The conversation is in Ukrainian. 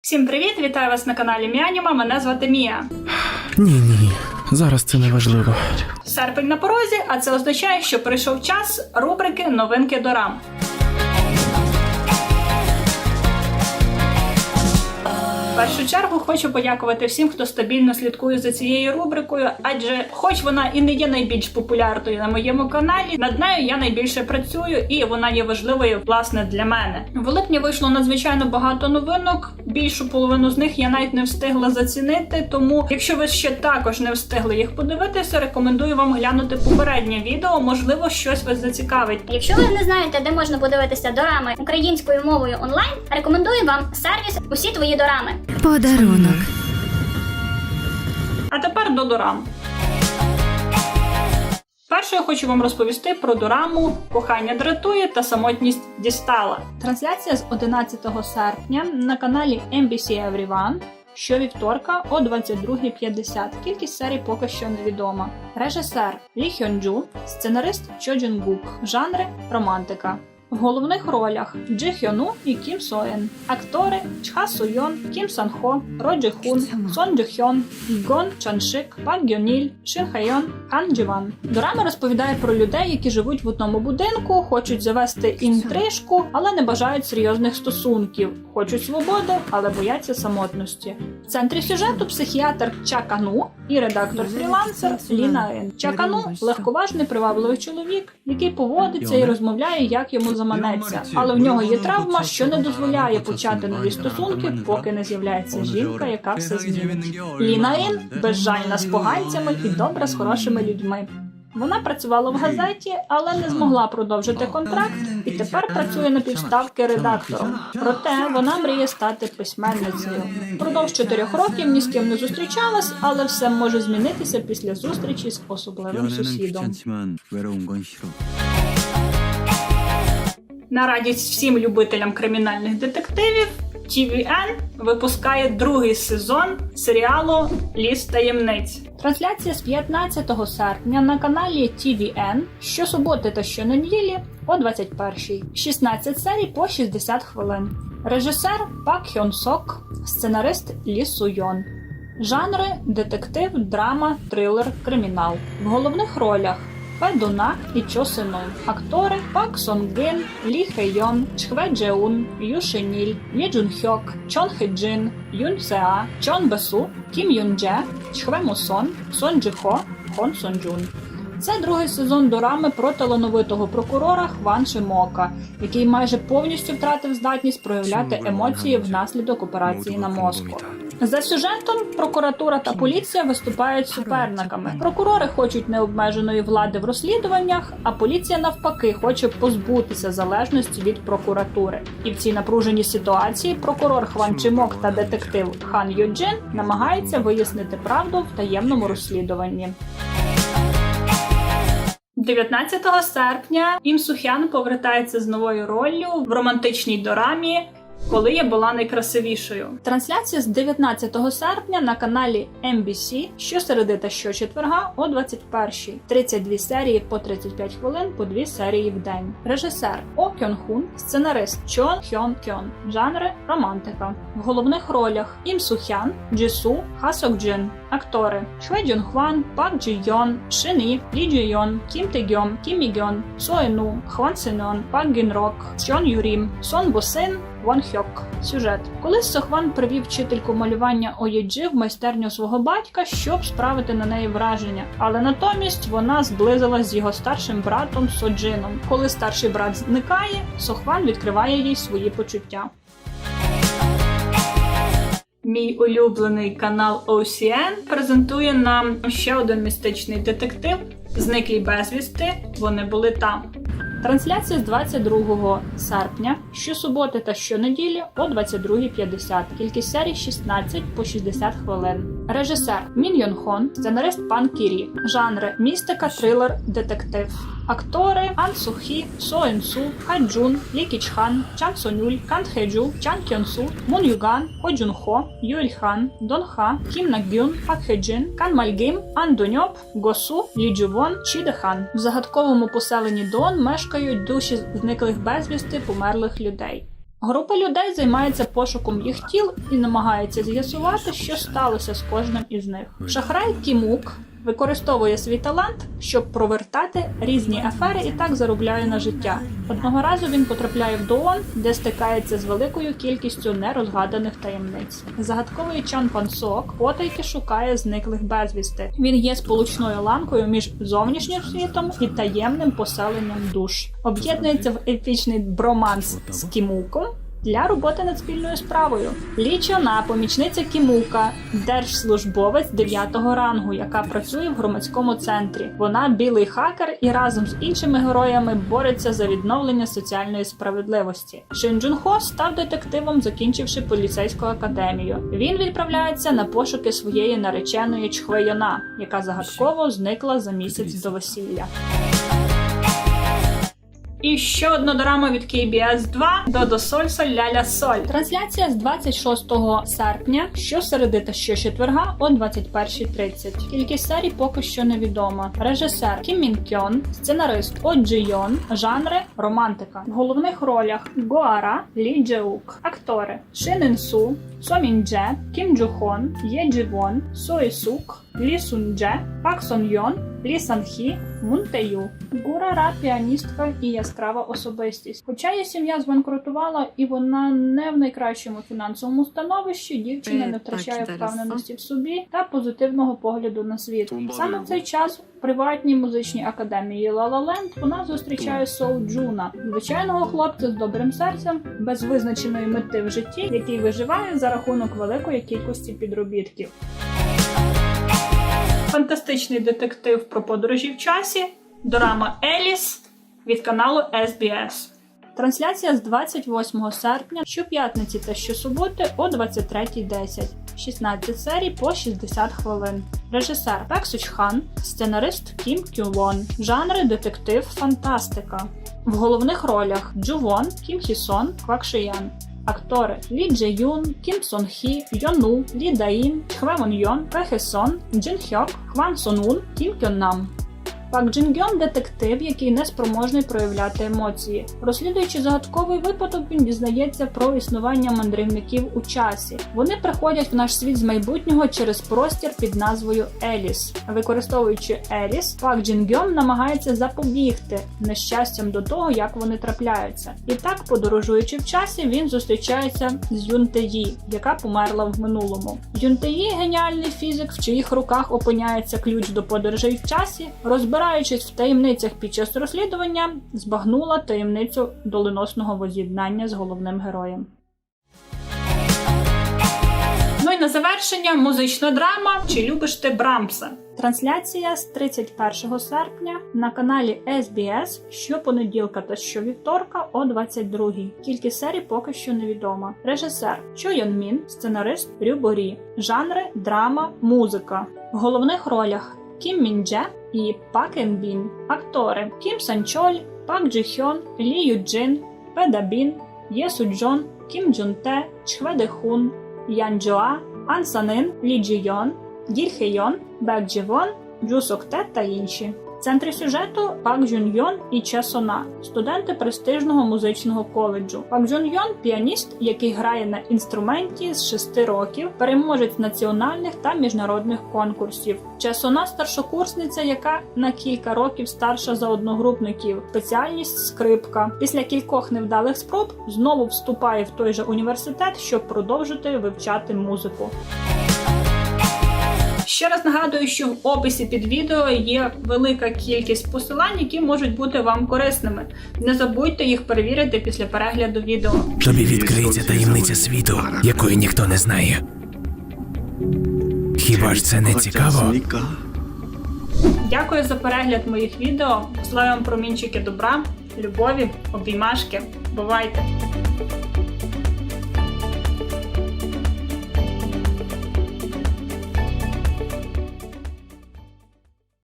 Всім привіт! Вітаю вас на каналі Міаніма. Мене звати Мія. Ні, ні, ні. Зараз це не важливо. Серпень на порозі, а це означає, що прийшов час рубрики Новинки Дорам. Першу чергу хочу подякувати всім, хто стабільно слідкує за цією рубрикою, адже, хоч вона і не є найбільш популярною на моєму каналі, над нею я найбільше працюю і вона є важливою власне для мене. В липні вийшло надзвичайно багато новинок. Більшу половину з них я навіть не встигла зацінити. Тому, якщо ви ще також не встигли їх подивитися, рекомендую вам глянути попереднє відео. Можливо, щось вас зацікавить. Якщо ви не знаєте, де можна подивитися дорами українською мовою онлайн, рекомендую вам сервіс Усі твої дорами. Подарунок. А тепер до дорам. Перше я хочу вам розповісти про дораму Кохання дратує та самотність дістала. Трансляція з 11 серпня на каналі NBC Everyone щовівторка о 22.50. Кількість серій поки що невідома. Режисер Лі Хьонджу, сценарист Чо Джун Гук, жанри романтика. В головних ролях Джи Хьону і Кім Соен, актори Чха Суйон, Кім Сан Хо, Ро Джи Хун, Сон Джи Хьон, Гон Чаншик, Пак Гьоніль, Шин Хайон, Хан Джіван. Дорама розповідає про людей, які живуть в одному будинку, хочуть завести інтрижку, але не бажають серйозних стосунків, хочуть свободи, але бояться самотності. В центрі сюжету психіатр Чакану і редактор-фрілансер Ліна Ен. Чакану легковажний привабливий чоловік, який поводиться і розмовляє, як йому заманеться, але в нього є травма, що не дозволяє почати нові стосунки, поки не з'являється жінка, яка все змінить. Ліна Ін безжальна з поганцями і добра з хорошими людьми. Вона працювала в газеті, але не змогла продовжити контракт і тепер працює на півставки редактором. Проте вона мріє стати письменницею. Продовж чотирьох років ні з ким не зустрічалась, але все може змінитися після зустрічі з особливим сусідом. На радість всім любителям кримінальних детективів, TVN випускає другий сезон серіалу Ліс таємниць. Трансляція з 15 серпня на каналі TVN щосуботи та щонеділі о 21 16 серій по 60 хвилин. Режисер Пак Хьон Сок, сценарист Лі Суйон. Жанри детектив, драма, трилер, кримінал. В головних ролях Федуна і Чо Сену. Актори Пак Сон Гин, Лі Хейон, Чхве Джеун, Ю Шиніль, Є Джун Хьок, Чон Хе Джин, Юн Сеа, Чон Бесу, Кім Юн Дже, Чхве Мусон, Сон Джи Хо, Хон Сон Джун. Це другий сезон дорами про талановитого прокурора Хван Шимока, який майже повністю втратив здатність проявляти емоції внаслідок операції на мозку. За сюжетом прокуратура та поліція виступають суперниками. Прокурори хочуть необмеженої влади в розслідуваннях, а поліція навпаки хоче позбутися залежності від прокуратури. І в цій напруженій ситуації прокурор Хван Чимок та детектив Хан Йоджин намагаються вияснити правду в таємному розслідуванні. 19 серпня Ім Сухян повертається з новою роллю в романтичній дорамі. Коли я була найкрасивішою. Трансляція з 19 серпня на каналі MBC щосереди та щочетверга о 21 32 серії по 35 хвилин по 2 серії в день. Режисер О Кьон Хун, сценарист Чон Хьон Кьон. Жанри романтика. В головних ролях Ім Сухян, Джису, Ха Сок Джин. Актори Шве Джун Хван, Пак Джі Йон, Шини, Лі Джі Йон, Кім Те Гьон, Кім Мі Гьон, Со Ену, Хван Сенон, Пак Гін Рок, Чон Юрім, Сон Бо Син, Вон Хьок. Сюжет. Колись Сохван привів вчительку малювання Оєджи в майстерню свого батька, щоб справити на неї враження. Але натомість вона зблизилась з його старшим братом Соджином. Коли старший брат зникає, Сохван відкриває їй свої почуття. Мій улюблений канал OCN презентує нам ще один містичний детектив Зниклі безвісти. Вони були там. Трансляція з 22 серпня щосуботи та щонеділі о 22.50. Кількість серій 16 по 60 хвилин. Режисер Мін Йон Хон, сценарист Пан Кірі. Жанри містика, трилер, детектив. Актори Ан Сухі, Со Ен Су, Ха Джун, Лі Кіч Хан, Чан Сонюль, Кан Хеджу, Чан Кьон Су, Мун Юган, Хо Джун Хо, Юель Хан, Дон Ха, Кім Нагюн, Пак Хеджин, Кан Мальгім, Ан Доньоп, Госу, Лі Джувон, Чі Де Хан. В загадковому поселенні Дон мешкають душі зниклих безвісти померлих людей. Група людей займається пошуком їх тіл і намагається з'ясувати, що сталося з кожним із них. Шахрай Кімук використовує свій талант, щоб провертати різні афери і так заробляє на життя. Одного разу він потрапляє в Доон, де стикається з великою кількістю нерозгаданих таємниць. Загадковий Чан Пансок потайки шукає зниклих безвісти. Він є сполучною ланкою між зовнішнім світом і таємним поселенням душ. Об'єднується в епічний броманс з Кімуком для роботи над спільною справою. Лі Чона, помічниця Кімука, держслужбовець 9-го рангу, яка працює в громадському центрі. Вона білий хакер і разом з іншими героями бореться за відновлення соціальної справедливості. Шин Хо став детективом, закінчивши поліцейську академію. Він відправляється на пошуки своєї нареченої Чхве Йона, яка загадково зникла за місяць до весілля. І ще одна драма від KBS 2 Додо Соль Соль Ляля Соль. Трансляція з 26 серпня, щосереди та щочетверга о 21.30. Кількість серій поки що невідома. Режисер Кім Мін Кьон, сценарист О Джи Йон, жанри романтика. В головних ролях Гоара, Лі Джеук, актори Шин Ін Су, Со Мін Дже, Кім Джу Хон, Є Джі Вон, Со І Сук, Лі Сун Дже, Пак Сон Йон, Лі Сан Хі, Мун Тею. Гура Ра піаністка і яскрава особистість. Хоча її сім'я збанкрутувала і вона не в найкращому фінансовому становищі, дівчина Е, не втрачає впевненості в собі та позитивного погляду на світ. Саме в цей час в приватній музичній академії La La вона зустрічає Соу Джуна, звичайного хлопця з добрим серцем, без визначеної мети в житті, який виживає за рахунок великої кількості підробітків. Фантастичний детектив про подорожі в часі. Дорама Еліс від каналу SBS. Трансляція з 28 серпня щоп'ятниці та щосуботи о 23.10. 16 серій по 60 хвилин. Режисер Пек Суч Хан, сценарист Кім Кю Вон. Жанри детектив, фантастика. В головних ролях Джу Вон, Кім Хі Сон, Квак Шиян. Актори Лі Дже Юн, Кім Сон Хі, Йону, Лі Даїн, Хвемон Йон, Пе Хе Сон, Джин Хьок, Хван Сон Ун, Кім Кьон Нам. Пак Джин детектив, який не спроможний проявляти емоції. Розслідуючи загадковий випадок, він дізнається про існування мандрівників у часі. Вони приходять в наш світ з майбутнього через простір під назвою Еліс. Використовуючи Еліс, Пак Джин намагається запобігти нещастям до того, як вони трапляються. І так, подорожуючи в часі, він зустрічається з Юн Теї, яка померла в минулому. Юн Теї – геніальний фізик, в чиїх руках опиняється ключ до подорожей в часі, розбираючись в таємницях під час розслідування, збагнула таємницю доленосного воз'єднання з головним героєм. Ну і на завершення музична драма Чи любиш ти Брамса? Трансляція з 31 серпня на каналі SBS щопонеділка та щовівторка о 22 Кількість серій поки що невідома. Режисер Чо Йон Мін, сценарист Рю Борі. Жанри драма, музика. В головних ролях Кім Міндже і Пак Енбін, Актори Кім Сан Чоль, Пак Джи Хьон, Лі Ю Джин, Пе Бін, Є Су Джон, Кім Джун Те, Чхве Де Хун, Ян Джоа, Ан Санин, Лі Джі Йон, Діль Хе Йон, Бек Джі Вон, Джу Сок Те та інші. В центрі сюжету Пак Джун Йон і Че Сона, студенти престижного музичного коледжу. Пак Джун Йон піаніст, який грає на інструменті з 6 років, переможець національних та міжнародних конкурсів. Че Сона старшокурсниця, яка на кілька років старша за одногрупників. Спеціальність скрипка. Після кількох невдалих спроб знову вступає в той же університет, щоб продовжити вивчати музику. Ще раз нагадую, що в описі під відео є велика кількість посилань, які можуть бути вам корисними. Не забудьте їх перевірити після перегляду відео. Тобі відкриється таємниця світу, якої ніхто не знає. Хіба ж це не цікаво? Дякую за перегляд моїх відео. Посилаю вам промінчики добра, любові, обіймашки. Бувайте!